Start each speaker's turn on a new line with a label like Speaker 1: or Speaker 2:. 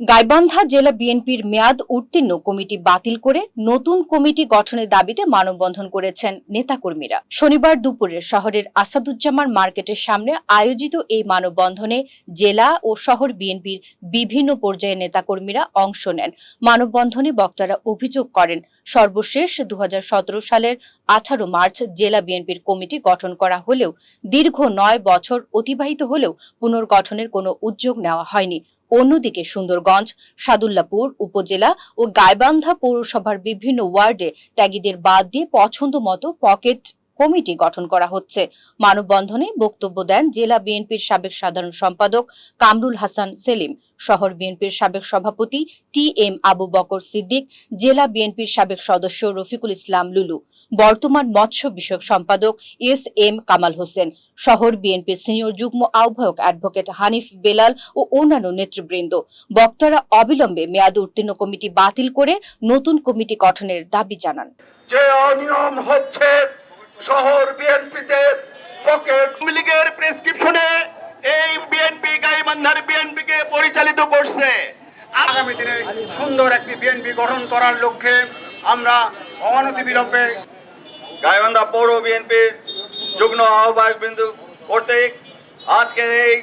Speaker 1: গাইবান্ধা জেলা বিএনপির মেয়াদ উত্তীর্ণ কমিটি বাতিল করে নতুন কমিটি গঠনের দাবিতে মানববন্ধন করেছেন নেতাকর্মীরা। শনিবার দুপুরে শহরের আসাদুজ্জামান মার্কেটের সামনে আয়োজিত এই মানববন্ধনে জেলা ও শহর বিএনপির বিভিন্ন পর্যায়ের নেতাকর্মীরা অংশ নেন। মানববন্ধনে বক্তারা অভিযোগ করেন, সর্বশেষ দু হাজার সতেরো সালের আঠারো মার্চ জেলা বিএনপির কমিটি গঠন করা হলেও দীর্ঘ নয় বছর অতিবাহিত হলেও পুনর্গঠনের কোনো উদ্যোগ নেওয়া হয়নি। অন্যদিকে সুন্দরগঞ্জ, সাদুল্লাপুর উপজেলা ও গাইবান্ধা পৌরসভার বিভিন্ন ওয়ার্ডে ত্যাগীদের বাদ দিয়ে পছন্দ মতো পকেট কমিটি গঠন করা হচ্ছে। মানববন্ধনে বক্তব্য দেন জেলা বিএনপির সাবেক সাধারণ সম্পাদক কামরুল হাসান সেলিম, শহর বিএনপির সাবেক সভাপতি টি এম আবু বকর সিদ্দিক, জেলা বিএনপির সাবেক সদস্য রফিকুল ইসলাম লুলু, বর্তমান মৎস্য বিষয়ক সম্পাদক এস এম কামাল হোসেন, শহর বিএনপির সিনিয়র যুগ্ম আহ্বায়ক অ্যাডভোকেট হানিফ বেলাল ও অন্যান্য নেতৃবৃন্দ। বক্তারা অবিলম্বে মেয়াদ উত্তীর্ণ কমিটি বাতিল করে নতুন কমিটি গঠনের দাবি জানান।
Speaker 2: যে অনিয়ম হচ্ছে শহর বিএনপিতে পকেট
Speaker 3: লীগের প্রেসক্রিপশনে এই বিএনপি গাইবান্ধার বিএনপি কে পরিচালিত করছে।
Speaker 2: আগামী দিনে সুন্দর একটি বিএনপি গঠন করার লক্ষ্যে আমরা অনতি বিলম্বে
Speaker 3: গাইবান্ধা পৌর বিএনপির যুগ্ম আহ্বায়ক বিন্দু কর্তৃক আজকের এই